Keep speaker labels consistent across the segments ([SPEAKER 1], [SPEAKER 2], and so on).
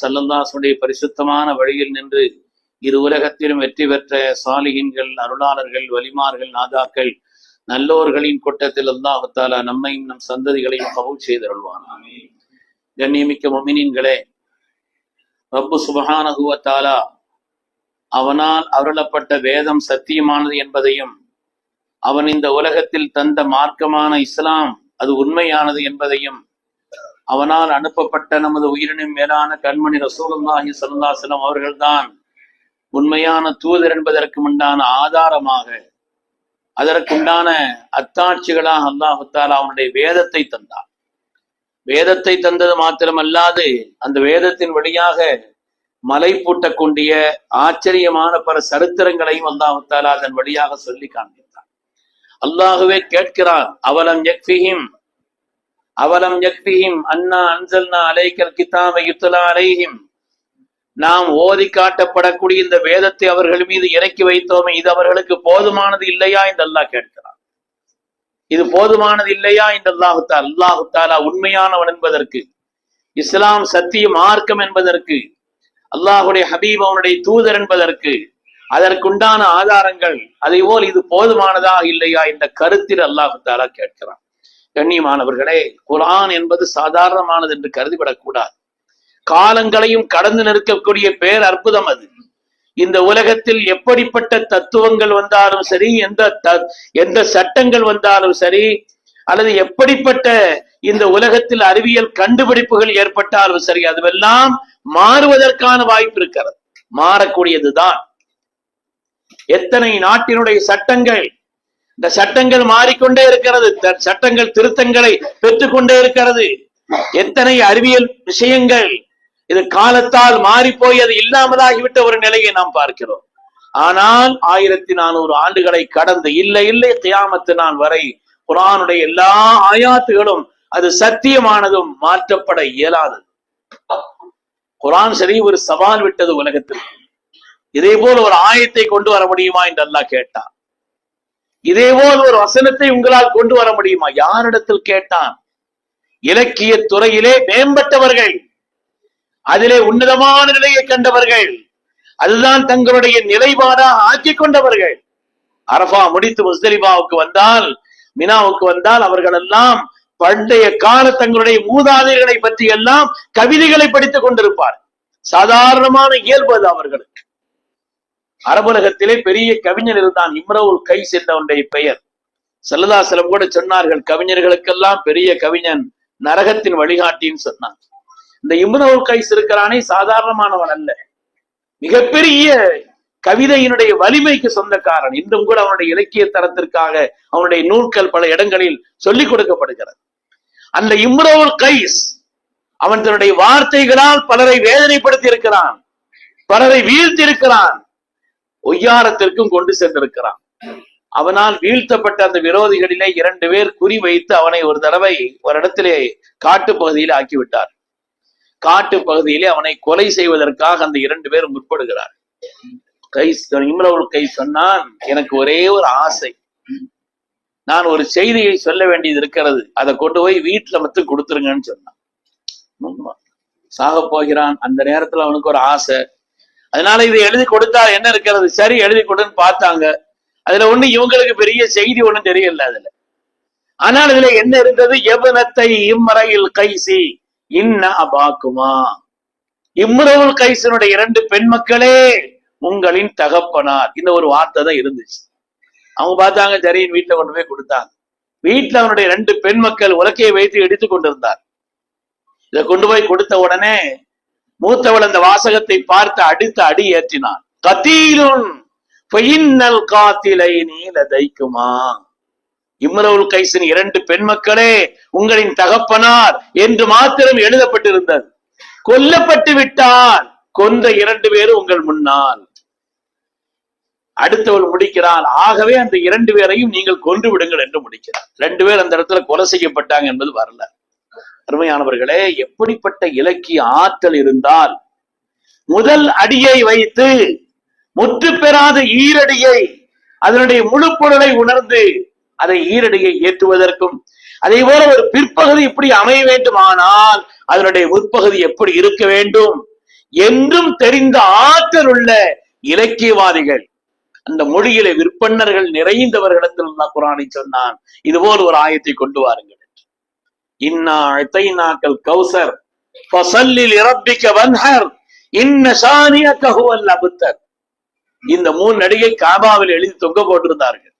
[SPEAKER 1] சல்லல்லாசுடைய பரிசுத்தமான வழியில் நின்று இரு உலகத்திலும் வெற்றி பெற்ற சாலிகின்கள் அருளாளர்கள் வலிமார்கள் நாதாக்கள் நல்லோர்களின் கூட்டத்தில் அல்லாஹாலா நம்மையும் நம் சந்ததிகளையும் கபூல் செய்தருள்வான். கண்ணியமிக்க மொமினின்களே ரப்பு சுபஹானகுவத்தாலா அவனால் அருளப்பட்ட வேதம் சத்தியமானது என்பதையும் அவன் இந்த உலகத்தில் தந்த மார்க்கமான இஸ்லாம் அது உண்மையானது என்பதையும் அவனால் அனுப்பப்பட்ட நமது உயிரினும் மேலான கண்மணி ரசூலுல்லாஹி சல்லாசலம் அவர்கள்தான் உண்மையான தூதர் என்பதற்கு உண்டான ஆதாரமாக அதற்குண்டான அத்தாட்சிகளாக அல்லாஹுத்தால் தாலா அவனுடைய வேதத்தை தந்தான் வேதத்தை தந்தது மாத்திரமல்லாது அந்த வேதத்தின் வழியாக மலை பூட்டக்கூடிய ஆச்சரியமான பல சரித்திரங்களையும் அல்லாஹுத்தாலா அதன் வழியாக சொல்லி காண்பித்தான் அல்லாஹுவே கேட்கிறான் அவலம் எக்ஃபிஹிம் அவலம் யக்திஹிம் அண்ணா அன்சல்னா அலைக்கல் கிதாப யுத்தலா அலைஹிம். நாம் ஓதி காட்டப்படக்கூடிய இந்த வேதத்தை அவர்கள் மீது இறக்கி வைத்தோமே இது அவர்களுக்கு போதுமானது இல்லையா என்று அல்லாஹ் கேட்கிறான். இது போதுமானது இல்லையா என்று அல்லாஹு தாலா அல்லாஹு தாலா உண்மையானவன் என்பதற்கு இஸ்லாம் சத்திய மார்க்கம் என்பதற்கு அல்லாஹுடைய ஹபீப் அவனுடைய தூதர் என்பதற்கு அதற்குண்டான ஆதாரங்கள் அதே போல் இது போதுமானதா இல்லையா என்ற கருத்தில் அல்லாஹு தாலா கேட்கிறான். கண்ணியமானவர்களே குரான் என்பது சாதாரணமானது என்று கருதிவிடக்கூடாது. காலங்களையும் கடந்து நிற்கக்கூடிய பேர் அற்புதம் அது. இந்த உலகத்தில் எப்படிப்பட்ட தத்துவங்கள் வந்தாலும் சரி எந்த எந்த சட்டங்கள் வந்தாலும் சரி அல்லது எப்படிப்பட்ட இந்த உலகத்தில் அறிவியல் கண்டுபிடிப்புகள் ஏற்பட்டாலும் சரி அதுவெல்லாம் மாறுவதற்கான வாய்ப்பு இருக்கிறது. மாறக்கூடியதுதான். எத்தனை நாட்டினுடைய சட்டங்கள் இந்த சட்டங்கள் மாறிக்கொண்டே இருக்கிறது. சட்டங்கள் திருத்தங்களை பெற்றுக்கொண்டே இருக்கிறது. எத்தனை அறிவியல் விஷயங்கள் இது காலத்தால் மாறி போய் அது இல்லாமலாகிவிட்ட ஒரு நிலையை நாம் பார்க்கிறோம். ஆனால் ஆயிரத்தி நானூறு ஆண்டுகளை கடந்து இல்லை இல்லை தியாமத்து நான் வரை குரானுடைய எல்லா ஆயாத்துகளும் அது சத்தியமானதும் மாற்றப்பட இயலாது. குரான் சரி ஒரு சவால் விட்டது உலகத்தில். இதே போல் ஒரு ஆயத்தை கொண்டு வர முடியுமா என்று அல்லாஹ் கேட்டான். இதே போல் ஒரு வசனத்தை உங்களால் கொண்டு வர முடியுமா? யாரிடத்தில் கேட்டான்? இலக்கிய துறையிலே மேம்பட்டவர்கள். அதிலே உன்னதமான நிலையை கண்டவர்கள். அதுதான் தங்களுடைய நிலைப்பாடாக ஆக்கி கொண்டவர்கள். அரபா முடித்து முஸ்தலிபாவுக்கு வந்தால் மினாவுக்கு வந்தால் அவர்கள் எல்லாம் பண்டைய கால தங்களுடைய மூதாதைகளை பற்றி எல்லாம் கவிதைகளை படித்துக் கொண்டிருப்பார் சாதாரணமான இயல்பு அது அவர்களுக்கு. அரபுலகத்திலே பெரிய கவிஞர் இருந்தான் இம்ரவுல் கை சென்றவனுடைய பெயர். செல்லதாசலம் கூட சொன்னார்கள் கவிஞர்களுக்கெல்லாம் பெரிய கவிஞன் நரகத்தின் வழிகாட்டின்னு சொன்னான். இந்த இம்ரவுல் கைஸ் இருக்கிறானே சாதாரணமானவன் அல்ல. மிகப்பெரிய கவிதையினுடைய வலிமைக்கு சொந்தக்காரன். இன்றும் கூட அவனுடைய இலக்கிய தரத்திற்காக அவனுடைய நூல்கள் பல இடங்களில் சொல்லிக் கொடுக்கப்படுகிறது. அந்த இம்ரவுல் கைஸ் அவன் தன்னுடைய வார்த்தைகளால் பலரை வேதனைப்படுத்தி இருக்கிறான் பலரை வீழ்த்தி இருக்கிறான் ஒய்யாரத்திற்கும் கொண்டு சென்றிருக்கிறான். அவனால் வீழ்த்தப்பட்ட அந்த விரோதிகளிலே இரண்டு பேர் குறி வைத்து அவனை ஒரு தடவை ஒரு இடத்திலே காட்டு பகுதியில் ஆக்கிவிட்டார். காட்டு பகுதியிலே அவனை கொலை செய்வதற்காக அந்த இரண்டு பேர் முற்படுகிறார். கை இம்ரவுல் கை சொன்னான் எனக்கு ஒரே ஒரு ஆசை. நான் ஒரு செய்தியை சொல்ல வேண்டியது இருக்கிறது. அதை கொண்டு போய் வீட்டுல மட்டும் கொடுத்துருங்கன்னு சொன்னான். சாக போகிறான். அந்த நேரத்துல அவனுக்கு ஒரு ஆசை. அதனால இதை எழுதி கொடுத்தா என்ன இருக்கிறது? சரி எழுதி கொடுன்னு பார்த்தாங்க. அதுல ஒண்ணு இவங்களுக்கு பெரிய செய்தி ஒண்ணும் தெரியல அதுல. ஆனால் இதுல என்ன இருந்தது? எவனத்தை இம்மறையில் கைசி இன்ன அபாக்குமா? இம்ரவுல் கைசனுடைய இரண்டு பெண் மக்களே உங்களின் தகப்பனார். இந்த ஒரு வார்த்தை தான் இருந்துச்சு. அவங்க பார்த்தாங்க சரின்னு வீட்டுல கொண்டு போய் கொடுத்தாங்க. வீட்டுல அவனுடைய ரெண்டு பெண் மக்கள் உலக்கையை வைத்து எடுத்து கொண்டிருந்தார். இதை கொண்டு போய் கொடுத்த உடனே மூத்தவள் அந்த வாசகத்தை பார்த்து அடுத்த அடி ஏற்றினான். கத்தீலும் பெயின்னல் காத்திலை நீல தைக்குமா? இம்ரவுல் கைசின் இரண்டு பெண் மக்களே உங்களின் தகப்பனார் என்று மாத்திரம் எழுதப்பட்டிருந்தது. கொல்லப்பட்டு விட்டால் கொன்ற இரண்டு பேரும் உங்கள் முன்னால். அடுத்தவள் முடிக்கிறாள். ஆகவே அந்த இரண்டு பேரையும் நீங்கள் கொன்று விடுங்கள் என்று முடிக்கிறார். ரெண்டு பேர் அந்த இடத்துல கொலை செய்யப்பட்டாங்க என்பது வரல அருமையானவர்களே எப்படிப்பட்ட இலக்கிய ஆற்றல் இருந்தால் முதல் அடியை வைத்து முற்று பெறாத ஈரடியை அதனுடைய முழு பொருளை உணர்ந்து அதை ஈரடியை ஏற்றுவதற்கும் அதே போல ஒரு பிற்பகுதி இப்படி அமைய வேண்டுமானால் அதனுடைய முற்பகுதி எப்படி இருக்க வேண்டும் என்றும் தெரிந்த ஆற்றல் உள்ள இலக்கியவாதிகள் அந்த மொழியிலே விற்பன்னர்கள் நிறைந்தவர்களிடத்தில் குரானை சொன்னான் இதுபோல் ஒரு ஆயத்தை கொண்டு வாருங்கள். இன்னா அழைத்தைனாக்கள் கௌசர் ஃபசல்லில் இரப்பிக்க வன்ஹர் இன்ன ஷானியக்க ஹுவல் அபுத்தர் இந்த மூணு நடிகை காபாவில் எழுதி தொங்க போட்டிருந்தார்கள்.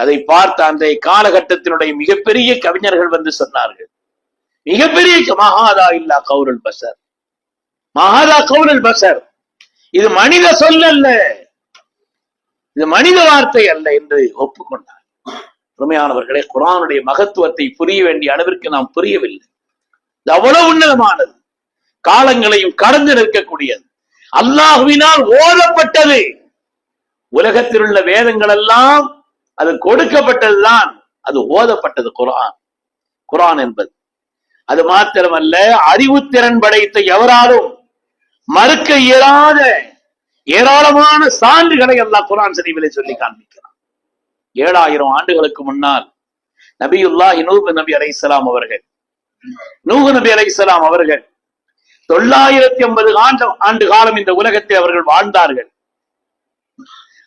[SPEAKER 1] அதை பார்த்த அந்த காலகட்டத்தினுடைய மிகப்பெரிய கவிஞர்கள் வந்து சொன்னார்கள். மிகப்பெரிய மகாதா இல்லா கௌரல் பசர் மகாதா கௌரல் பசர் இது மனித சொல் அல்ல இது மனித வார்த்தை அல்ல என்று ஒப்புக்கொண்டார். உண்மையானவர்களே குரானுடைய மகத்துவத்தை புரிய வேண்டிய அளவிற்கு நாம் புரியவில்லை. இது அவ்வளவு உன்னதமானது. காலங்களையும் கடந்து நிற்கக்கூடியது. அல்லாஹுவினால் ஓதப்பட்டது. உலகத்தில் உள்ள வேதங்கள் எல்லாம் அது கொடுக்கப்பட்டதுதான். அது ஓதப்பட்டது குரான். குரான் என்பது. அது மாத்திரமல்ல அறிவுத்திறன் படைத்த எவராலும் மறுக்க இயலாத ஏராளமான சான்றுகளை எல்லாம் குரான் சரிவிலை சொல்லி காண்பிக்கிறான். ஏழாயிரம் ஆண்டுகளுக்கு முன்னால் நபியுல்லா நூபு நபி அலைஹிஸ்ஸலாம் அவர்கள் நூஹு நபி அலைஹிஸ்ஸலாம் அவர்கள் தொள்ளாயிரத்தி ஐம்பது ஆண்டு ஆண்டு காலம் இந்த உலகத்தை அவர்கள் வாழ்ந்தார்கள்.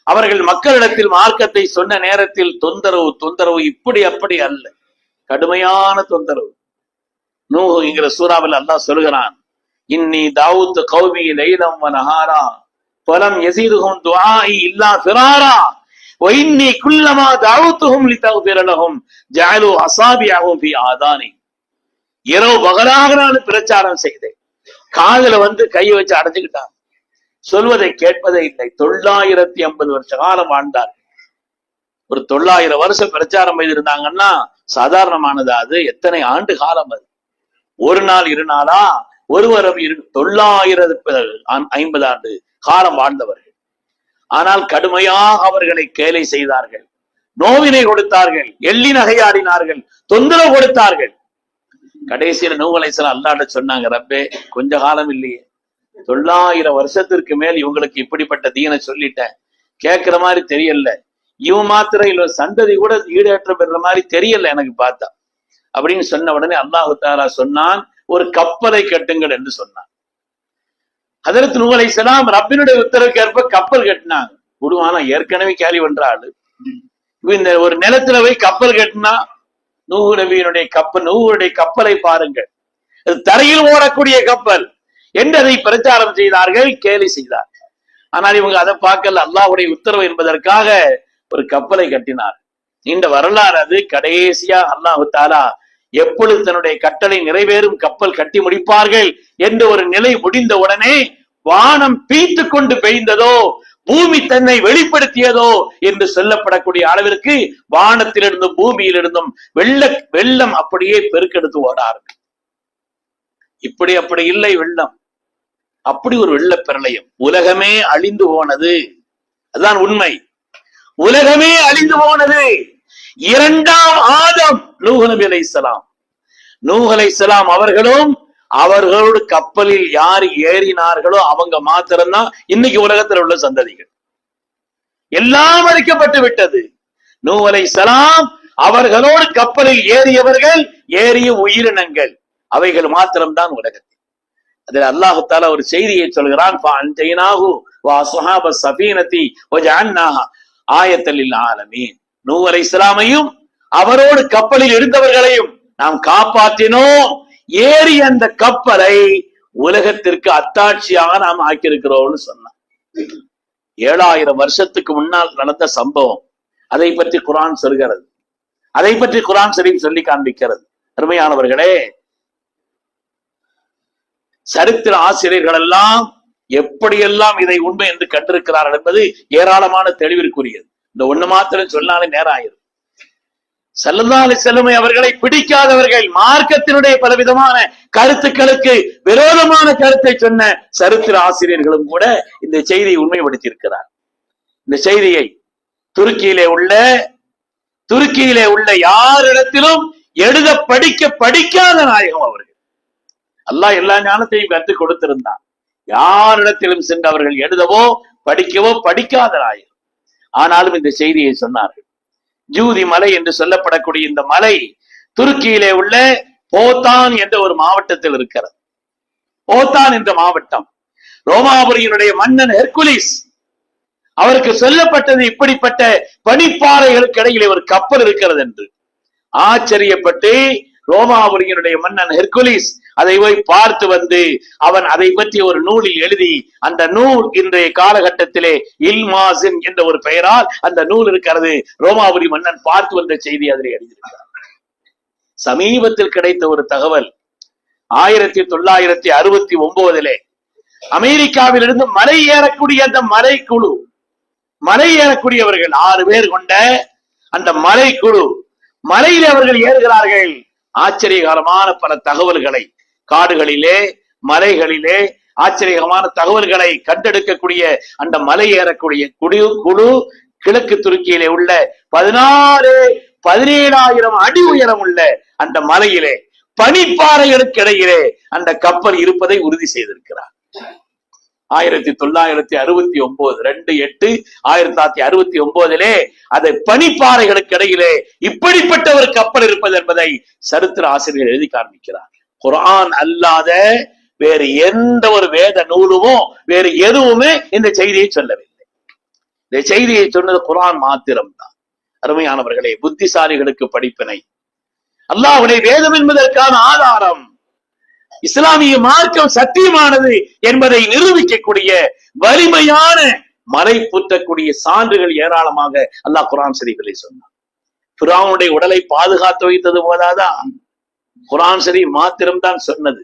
[SPEAKER 1] அவர்கள் மக்களிடத்தில் மார்க்கத்தை சொன்ன நேரத்தில் தொந்தரவு தொந்தரவு இப்படி அப்படி அல்ல. கடுமையான தொந்தரவு. நூகுங்கிற என்கிற சூறாவில் அல்லாஹ் சொல்கிறான் இன்னி தாவூத் கௌமி லைலம் வ பலம் ஃபலம் யஸீதுஹும் துஆஇ இல்லா ஃபிராரா. وإني كلما دعوتهم لتغفر لهم جعلوا أصابعهم في آذانهم இரவு பகலாக நான் பிரச்சாரம் செய்தேன் காதுல வந்து கையை வச்சு அடைஞ்சுக்கிட்டான் சொல்வதை கேட்பதே இல்லை தொள்ளாயிரத்தி ஐம்பது வருஷ காலம் வாழ்ந்தார் ஒரு தொள்ளாயிரம் வருஷம் பிரச்சாரம் செய்திருந்தாங்கன்னா சாதாரணமானது அது எத்தனை ஆண்டு காலம் அது ஒரு நாள் இரு நாளா ஒரு வாரம் இரு தொள்ளாயிரத்து ஐம்பது ஆண்டு காலம் வாழ்ந்தவர்கள் ஆனால் கடுமையாக அவர்களை கேலை செய்தார்கள். நோவினை கொடுத்தார்கள் எள்ளி நகையாடினார்கள் தொந்தரவு கொடுத்தார்கள். கடைசியில நூகலைசலம் அல்லாட்ட சொன்னாங்க ரப்பே கொஞ்ச காலம் இல்லையே. தொள்ளாயிரம் வருஷத்திற்கு மேல் இவங்களுக்கு இப்படிப்பட்ட தீனை சொல்லிட்டேன். கேட்கிற மாதிரி தெரியல. இவன் மாத்திரம் இல்ல சந்ததி கூட ஈடேற்றம் பெறுற மாதிரி தெரியல எனக்கு பார்த்தா. அப்படின்னு சொன்ன உடனே அல்லாஹு தாரா சொன்னான் ஒரு கப்பலை கட்டுங்கள் என்று சொன்னான். அதற்கு நூலை செலாம் ரப்பினுடைய உத்தரவுக்கு ஏற்ப கப்பல் கட்டினாங்க. குடுவானா ஏற்கனவே கேள்வி பண்ற ஆளு. இந்த ஒரு நிலத்துல போய் கப்பல் கட்டினா நூகு நபியினுடைய கப்பல் நூஹுடைய கப்பலை பாருங்கள். அது தரையில் ஓடக்கூடிய கப்பல். என்று அதை பிரச்சாரம் செய்தார்கள் கேலி செய்தார். ஆனால் இவங்க அதை பார்க்கல. அல்லாஹுடைய உத்தரவு என்பதற்காக ஒரு கப்பலை கட்டினார் இந்த வரலாறு அது. கடைசியா அல்லாஹு தாலா எப்பொழுது தன்னுடைய கட்டளை நிறைவேறும் கப்பல் கட்டி முடிப்பார்கள் என்ற ஒரு நிலை முடிந்த உடனே வானம் பீத்து கொண்டு பெய்ந்ததோ பூமி தன்னை வெளிப்படுத்தியதோ என்று சொல்லப்படக்கூடிய அளவிற்கு வானத்திலிருந்தும் பூமியிலிருந்தும் வெள்ள வெள்ளம் அப்படியே பெருக்கெடுத்து ஓடார்கள். இப்படி அப்படி இல்லை வெள்ளம். அப்படி ஒரு வெள்ள பிரளயம். உலகமே அழிந்து போனது. அதுதான் உண்மை. உலகமே அழிந்து போனது. இரண்டாம் ஆதம் நூஹ் நபி அலை இஸ்லாம் நூஹ் இஸ்லாம் அவர்களும் அவர்களோடு கப்பலில் யார் ஏறினார்களோ அவங்க மாத்திரம்தான் இன்னைக்கு உலகத்தில் உள்ள சந்ததிகள். எல்லாம் அழிக்கப்பட்டு விட்டது. நூஹ் அலை அவர்களோடு கப்பலில் ஏறியவர்கள் ஏறிய உயிரினங்கள். அவைகள் மாத்திரம்தான் உலகத்தில். அதில் அல்லாஹால ஒரு செய்தியை சொல்கிறான் ஆயத்தலில் ஆலமீன். நூவரை இஸ்லாமையும் அவரோடு கப்பலில் இருந்தவர்களையும் நாம் காப்பாற்றினோம். ஏறி அந்த கப்பலை உலகத்திற்கு அத்தாட்சியாக நாம் ஆக்கியிருக்கிறோம்னு சொன்னான் ஏழாயிரம் வருஷத்துக்கு முன்னால் நடந்த சம்பவம் அதை பற்றி குரான் சொல்கிறது. அதை பற்றி குரான் சரீப் சொல்லி காண்பிக்கிறது. அருமையானவர்களே சரித்திர ஆசிரியர்கள் எல்லாம் எப்படியெல்லாம் இதை உண்மை என்று கண்டிருக்கிறார்கள் என்பது ஏராளமான தெளிவிற்குரியது. இந்த ஒண்ணு மாத்திரம் சொன்னாலே நேரம் ஆயிரும். சல்லல்லா செல்லுமை அவர்களை பிடிக்காதவர்கள் மார்க்கத்தினுடைய பலவிதமான கருத்துக்களுக்கு விரோதமான கருத்தை சொன்ன சரித்திர ஆசிரியர்களும் கூட இந்த செய்தியை உண்மைப்படுத்தி இருக்கிறார் இந்த செய்தியை துருக்கியிலே உள்ள துருக்கியிலே உள்ள யாரிடத்திலும் எழுத படிக்க படிக்காத நாயகம் அவர்கள். அல்லாஹ் எல்லா ஞானத்தையும் கற்றுக் கொடுத்திருந்தான். யாரிடத்திலும் சென்று அவர்கள் எழுதவோ படிக்கவோ படிக்காத நாயகம். ஆனாலும் இந்த செய்தியை சொன்னார்கள். ஜூதி மலை என்று சொல்லப்படக்கூடிய இந்த மலை துருக்கியிலே உள்ள போத்தான் என்ற ஒரு மாவட்டத்தில் இருக்கிறது. போத்தான் என்ற மாவட்டம். ரோமாபுரியினுடைய மன்னன் ஹெர்குலிஸ் அவருக்கு சொல்லப்பட்டது இப்படிப்பட்ட பனிப்பாறைகளுக்கு இடையிலே ஒரு கப்பல் இருக்கிறது என்று. ஆச்சரியப்பட்டு ரோமாபுரியினுடைய மன்னன் ஹெர்குலிஸ் அதை போய் பார்த்து வந்து அவன் அதை பற்றி ஒரு நூலில் எழுதி அந்த நூல் இன்றைய காலகட்டத்திலே இல்மாசின் என்ற ஒரு பெயரால் அந்த நூல் இருக்கிறது. ரோமாபுரி மன்னன் பார்த்து வந்த செய்தி அதில் எழுதியிருக்கிறார். சமீபத்தில் கிடைத்த ஒரு தகவல் ஆயிரத்தி தொள்ளாயிரத்தி அறுபத்தி ஒன்பதிலே அமெரிக்காவிலிருந்து மலை ஏறக்கூடிய அந்த மலை குழு மலை ஏறக்கூடியவர்கள் ஆறு பேர் கொண்ட அந்த மலை குழு அவர்கள் ஏறுகிறார்கள். ஆச்சரியகரமான பல தகவல்களை காடுகளிலே மலைகளிலே ஆச்சரியமான தகவல்களை கண்டெடுக்கக்கூடிய அந்த மலை ஏறக்கூடிய குடி குழு கிழக்கு துருக்கியிலே உள்ள பதினாறு பதினேழாயிரம் அடி உயரம் உள்ள அந்த மலையிலே பனிப்பாறைகளுக்கு இடையிலே அந்த கப்பல் இருப்பதை உறுதி செய்திருக்கிறார். ஆயிரத்தி தொள்ளாயிரத்தி அறுபத்தி ஒன்பது ரெண்டு எட்டு ஆயிரத்தி தொள்ளாயிரத்தி அறுபத்தி ஒன்பதிலே அதை பனிப்பாறைகளுக்கு இடையிலே இப்படிப்பட்ட ஒரு கப்பல் இருப்பது என்பதை சரித்திர ஆசிரியர் எழுதி காண்பிக்கிறார். குரான் அல்லாத வேறு எந்த ஒரு வேத நூலுமோ வேறு எதுவுமே இந்த செய்தியை சொல்லவில்லை. இந்த செய்தியை சொன்னது குரான் மாத்திரம்தான். அருமையானவர்களே புத்திசாலிகளுக்கு படிப்பினை. அல்லாஹுடைய வேதம் என்பதற்கான ஆதாரம். இஸ்லாமிய மார்க்கம் சத்தியமானது என்பதை நிரூபிக்கக்கூடிய வலிமையான மலை புற்றக்கூடிய சான்றுகள் ஏராளமாக அல்லாஹ் குரான் ஷரீஃபிலே சொன்னான். ஃபிரௌனுடைய உடலை பாதுகாத்து வைத்தது போதாதான் குரான் சரி மாத்திரம்தான் சொன்னது.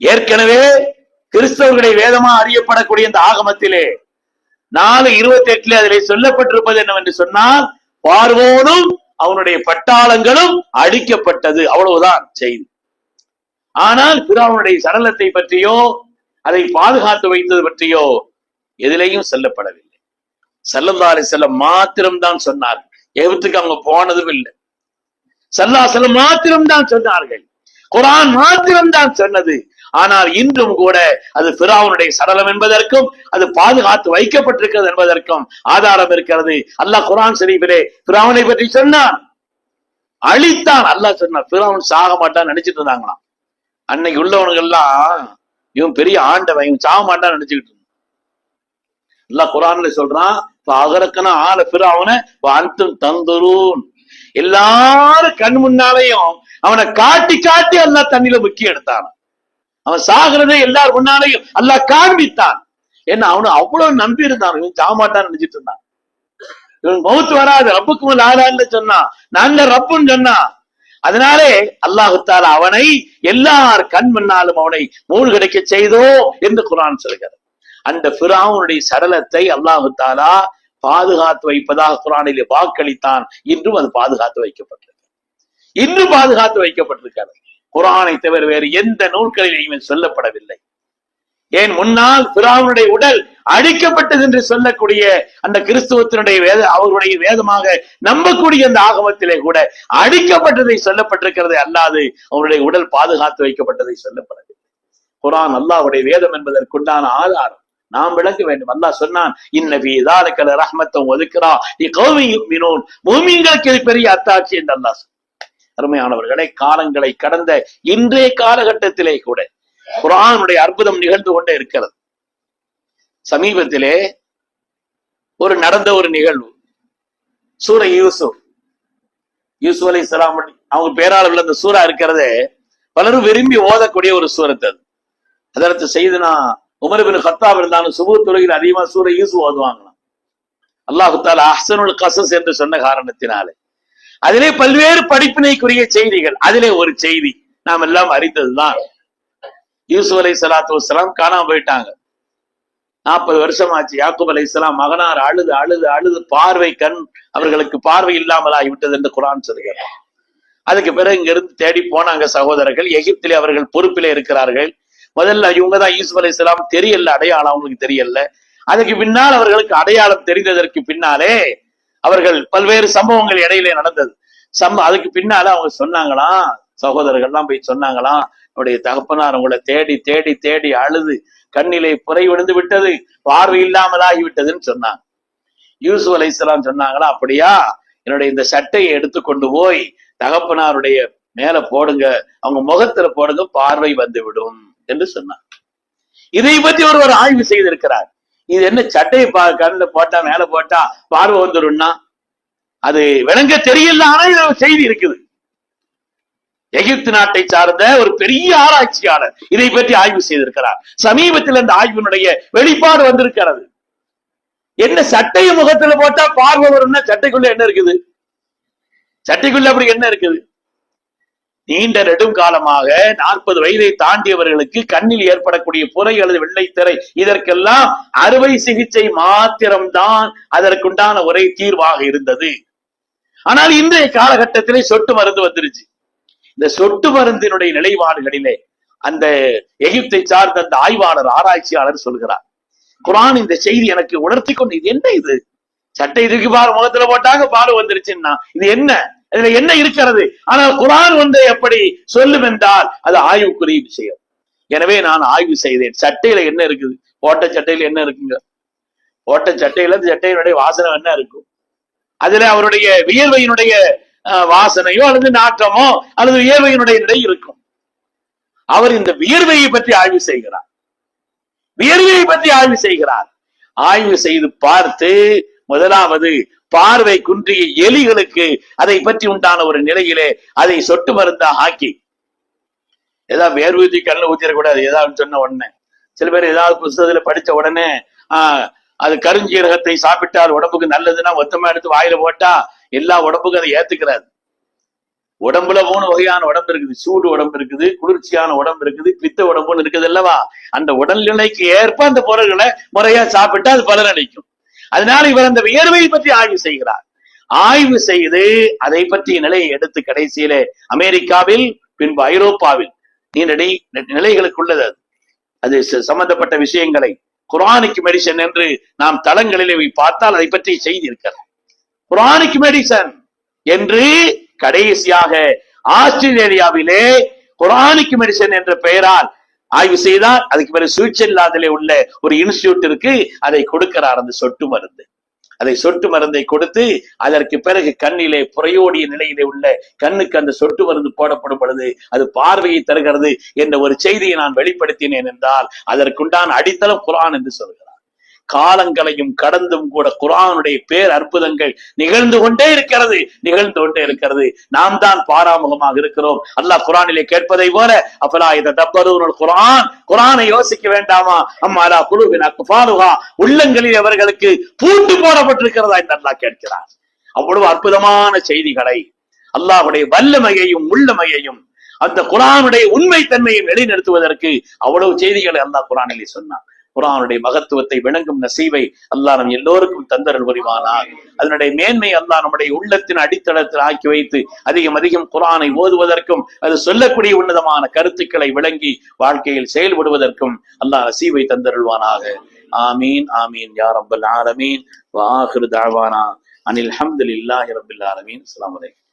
[SPEAKER 1] ஏற்கனவே கிறிஸ்தவர்களை வேதமா அறியப்படக்கூடிய இந்த ஆகமத்திலே நாலு இருபத்தி எட்டுல அதில் சொல்லப்பட்டிருப்பது என்னவென்று சொன்னால் பார்வோனும் அவனுடைய பட்டாளங்களும் அழிக்கப்பட்டது அவ்வளவுதான் செய்தி. ஆனால் பிராவுனுடைய சடலத்தை பற்றியோ அதை பாதுகாத்து வைத்தது பற்றியோ எதிலையும் சொல்லப்படவில்லை. செல்லந்தாரை செல்ல மாத்திரம்தான் சொன்னார் எவத்துக்கு அவங்க போனதும் இல்லை. சல்லாசலம் மாத்திரம் மாத்திரம்தான் சொன்னார்கள். குரான் மாத்திரம்தான் சொன்னது. ஆனால் இன்றும் கூட அது பிராவுனுடைய சடலம் என்பதற்கும் அது பாதுகாத்து வைக்கப்பட்டிருக்கிறது என்பதற்கும் ஆதாரம் இருக்கிறது. அல்லாஹ் குரான் ஷரீஃபிலே பிராவனை பற்றி சொன்னான். அழித்தான் அல்லாஹ் சொன்னான். பிராவன் சாக மாட்டான்னு நினைச்சிட்டு இருந்தாங்களாம். அன்னைக்கு உள்ளவனுங்க எல்லாம் இவன் பெரிய ஆண்டவன் இவன் சாக மாட்டான்னு நினைச்சுக்கிட்டு இருந்தான். அல்லாஹ் குரான்ல சொல்றான் அகரக்கன ஆள பிராவனை அந்தும் தந்துரும் எல்லாரும் கண் முன்னாலையும் அவனை காட்டி காட்டி அல்லாஹ் தண்ணியில முக்கி எடுத்தான். அவன் சாகிறதே எல்லாரும் முன்னாலையும் அல்லாஹ் காண்பித்தான். என்ன அவனு அவ்வளவு நம்பி இருந்தான். இவன் சாக நினைச்சிட்டு இருந்தான். இவன் மௌத்து வராது. ரப்புக்கு லாலான்னு சொன்னான் நல்ல ரப்புன்னு சொன்னான் அதனாலே அல்லாஹுத்தால அவனை எல்லார் கண் முன்னாலும் அவனை மூழ்கடிக்க செய்தோ என்று குரான் சொல்கிறது. அந்த பிராவுனுடைய சடலத்தை அல்லாஹு தாலா பாதுகாத்து வைப்பதாக குரானிலே வாக்களித்தான் இன்றும் அது பாதுகாத்து வைக்கப்பட்டிருக்கு. இன்றும் பாதுகாத்து வைக்கப்பட்டிருக்கிறது. குரானை தவிர வேறு எந்த நூல்களிலையும் சொல்லப்படவில்லை. ஏன் முன்னால் பிராவனுடைய உடல் அழிக்கப்பட்டது என்று சொல்லக்கூடிய அந்த கிறிஸ்துவத்தினுடைய வேத அவர்களுடைய வேதமாக நம்பக்கூடிய அந்த ஆகமத்திலே கூட அழிக்கப்பட்டதை சொல்லப்பட்டிருக்கிறது அல்லாது அவருடைய உடல் பாதுகாத்து வைக்கப்பட்டதை சொல்லப்படவில்லை. குரான் அல்லாவுடைய வேதம் என்பதற்குண்டான ஆதாரம் நாம் விளக்க வேண்டும். அல்லாஹ் சொன்னான் இன்னபி இதாலக்கல ரஹ்மத்தம் ஒதுக்கிறா இக்கௌமி மினோன் பூமிங்களுக்கு இது பெரிய அத்தாட்சி என்று அல்லாஹ் சொன்னான். அருமையானவர்களை காலங்களை கடந்த இன்றைய காலகட்டத்திலே கூட குரானுடைய அற்புதம் நிகழ்ந்து கொண்டே இருக்கிறது. சமீபத்திலே ஒரு நடந்த ஒரு நிகழ்வு. சூர யூசுப் யூசுப் அலை அவங்க பேராளர்கள் அந்த சூரா இருக்கிறதே பலரும் விரும்பி ஓதக்கூடிய ஒரு சூரத்து அது. அதற்கு செய்துனா உமரபின் கத்தாப் இருந்தாலும் சுபு துறையில் அதிகமா சூர யூசு ஓதுவாங்களாம். அல்லாஹுத்தால் அஹ்சனுல் கசஸ் என்று சொன்ன காரணத்தினாலே. அதிலே பல்வேறு படிப்பினைக்குரிய செய்திகள் அதிலே ஒரு செய்தி நாம் எல்லாம் அறிந்ததுதான். யூசுப் அலை சலாத்து வலாம் காணாம போயிட்டாங்க. நாற்பது வருஷம் ஆச்சு யாக்குப் அலை மகனார் அழுது அழுது அழுது பார்வை கண் அவர்களுக்கு பார்வை இல்லாமல் ஆகிவிட்டது என்று குரான் சொல்கிறார் அதுக்கு பிறகு இங்கிருந்து தேடி போனாங்க சகோதரர்கள். எகிப்திலே அவர்கள் பொறுப்பிலே இருக்கிறார்கள். முதல்ல இவங்க தான் யூசுப் அலை தெரியல அடையாளம் அவங்களுக்கு தெரியல. அதுக்கு பின்னால் அவர்களுக்கு அடையாளம் தெரிந்ததற்கு பின்னாலே அவர்கள் பல்வேறு சம்பவங்கள் இடையிலே நடந்தது. சம்ப அதுக்கு பின்னால அவங்க சொன்னாங்களாம் சகோதரர்கள்லாம் போய் சொன்னாங்களாம் என்னுடைய தகப்பனார் உங்களை தேடி தேடி தேடி அழுது கண்ணிலே புரை விழுந்து விட்டது பார்வை இல்லாமல் ஆகிவிட்டதுன்னு சொன்னாங்க. யூசுப் அலைஹிஸ்ஸலாம் சொன்னாங்களா? அப்படியா? என்னுடைய இந்த சட்டையை எடுத்து கொண்டு போய் தகப்பனாருடைய மேல போடுங்க அவங்க முகத்துல போடுங்க பார்வை வந்து விடும். என்று சொன்னார். இதை பற்றி ஒருவர் ஆய்வு செய்திருக்கிறார். இது என்ன சட்டையை பா கண்ணுல போட்டா மேல போட்டா பார்வை வந்துரும்னா? அது விளங்க தெரியல ஆனா இது செய்தி இருக்குது. எகிப்து நாட்டை சார்ந்த ஒரு பெரிய ஆராய்ச்சியாளர் இதை பற்றி ஆய்வு செய்திருக்கிறார். சமீபத்தில் இந்த ஆய்வினுடைய வெளிப்பாடு வந்திருக்கிறது. என்ன சட்டையை முகத்துல போட்டா பார்வை வரும்னா சட்டைக்குள்ள என்ன இருக்குது? சட்டைக்குள்ள அப்படி என்ன இருக்குது? நீண்ட நெடுங்காலமாக நாற்பது வயதை தாண்டியவர்களுக்கு கண்ணில் ஏற்படக்கூடிய புரை அல்லது வெள்ளைத்திரை இதற்கெல்லாம் அறுவை சிகிச்சை மாத்திரம்தான் அதற்குண்டான ஒரே தீர்வாக இருந்தது. ஆனால் இன்றைய காலகட்டத்திலே சொட்டு மருந்து வந்துருச்சு. இந்த சொட்டு மருந்தினுடைய நிலைப்பாடுகளிலே அந்த எகிப்தை சார்ந்த அந்த ஆய்வாளர் ஆராய்ச்சியாளர் சொல்கிறார். குரான் இந்த செய்தி எனக்கு உணர்த்தி கொண்டு இது என்ன இது? சட்டை இதுக்கு பாரு முகத்துல போட்டாங்க பால் வந்துருச்சுன்னா. இது என்ன? இதுல என்ன இருக்கிறது? ஆனால் குரான் வந்து எப்படி சொல்லும் என்றால் அது ஆய்வுக்குரிய விஷயம். எனவே நான் ஆய்வு செய்தேன். சட்டையில என்ன இருக்குது? ஓட்ட சட்டையில என்ன இருக்குங்க? ஓட்ட சட்டையில சட்டையினுடைய வாசனை என்ன இருக்கும்? அதுல அவருடைய வியர்வையினுடைய அஹ், வாசனையோ அல்லது நாற்றமோ அல்லது வியர்வையினுடைய நிலை இருக்கும். அவர் இந்த வியர்வையை பற்றி ஆய்வு செய்கிறார். வியர்வையை பற்றி ஆய்வு செய்கிறார். ஆய்வு செய்து பார்த்து முதலாவது பார்வை குன்றிய எலிகளுக்கு அதை பற்றி உண்டான ஒரு நிலையிலே அதை சொட்டு மருந்தா ஆக்கி. ஏதாவது வேர்வூதி ஊத்தி கண்ணில் ஊத்திடக்கூடாது ஏதாவது சொன்ன உடனே. சில பேர் ஏதாவது புஸ்தகத்துல படிச்ச உடனே ஆஹ் அது கருஞ்சீரகத்தை சாப்பிட்டால் உடம்புக்கு நல்லதுன்னா மொத்தமா எடுத்து வாயில போட்டா எல்லா உடம்புக்கும் அதை ஏத்துக்கிறாது. உடம்புல மூணு வகையான உடம்பு இருக்குது. சூடு உடம்பு இருக்குது குளிர்ச்சியான உடம்பு இருக்குது பித்த உடம்புன்னு இருக்குது அல்லவா? அந்த உடல்நிலைக்கு ஏற்ப அந்த பொருள்களை முறையா சாப்பிட்டா அது பலனளிக்கும். அதனால இவர் அந்த வியர்வை பற்றி ஆய்வு செய்கிறார். ஆய்வு செய்து அதை பற்றிய நிலையை எடுத்து கடைசியிலே அமெரிக்காவில் பின்பு ஐரோப்பாவில் நீண்ட நிலைகளுக்குள்ளது அது. அது சம்பந்தப்பட்ட விஷயங்களை குரானிக் மெடிசன் என்று நாம் தளங்களிலே பார்த்தால் அதை பற்றி செய்தி இருக்கிறது. குரானிக் மெடிசன் என்று கடைசியாக ஆஸ்திரேலியாவிலே குரானிக் மெடிசன் என்ற பெயரால் ஆய்வு செய்தால் அதுக்கு பிறகு சுவிட்சர்லாந்திலே உள்ள ஒரு இன்ஸ்டியூட் இருக்கு அதை கொடுக்கிறார் அந்த சொட்டு மருந்து. அதை சொட்டு மருந்தை கொடுத்து அதற்கு பிறகு கண்ணிலே புறையோடிய நிலையிலே உள்ள கண்ணுக்கு அந்த சொட்டு மருந்து போடப்படும் பொழுது அது பார்வையை தருகிறது என்ற ஒரு செய்தியை நான் வெளிப்படுத்தினேன் என்றால் அதற்குண்டான அடித்தளம் குரான் என்று சொல்கிறார். காலங்களையும் கடந்தும் கூட குரானுடைய பேர் அற்புதங்கள் நிகழ்ந்து கொண்டே இருக்கிறது. நிகழ்ந்து கொண்டே இருக்கிறது. நாம் தான் பாராமுகமாக இருக்கிறோம். அல்லாஹ் குரானிலே கேட்பதை போல அப்பலா இதை தப்பருவர்கள் குரான்? குரானை யோசிக்க வேண்டாமா? அம்மாலா குழுவின் அக்குபாருகா உள்ளங்களில் அவர்களுக்கு பூண்டு போடப்பட்டிருக்கிறதா என்று அல்லாஹ் கேட்கிறார். அவ்வளவு அற்புதமான செய்திகளை அல்லாஹுடைய வல்லமையையும் உள்ளமையையும் அந்த குரானுடைய உண்மை தன்மையை வெளிநிறுத்துவதற்கு அவ்வளவு செய்திகளை அல்லாஹ் குரானிலே சொன்னான். குரானுடைய மகத்துவத்தை விளங்கும் நசீவை அல்லாஹ் நம் எல்லோருக்கும் தந்தரல் புரிவானார் அதனுடைய மேன்மை அல்லாஹ் நம்முடைய உள்ளத்தின் அடித்தளத்தில் ஆக்கி வைத்து அதிகம் அதிகம் குரானை ஓதுவதற்கும் அது சொல்லக்கூடிய உன்னதமான கருத்துக்களை விளங்கி வாழ்க்கையில் செயல்படுவதற்கும் அல்லாஹ் நசீவை தந்தருள்வானாக. ஆமீன் ஆமீன் யா ரப்பல் ஆலமீன். வாஹிரு தாவானா. அனில் ஹம்துலில்லாஹி ரபில் ஆலமீன். அஸ்ஸலாமு வலைக்கம்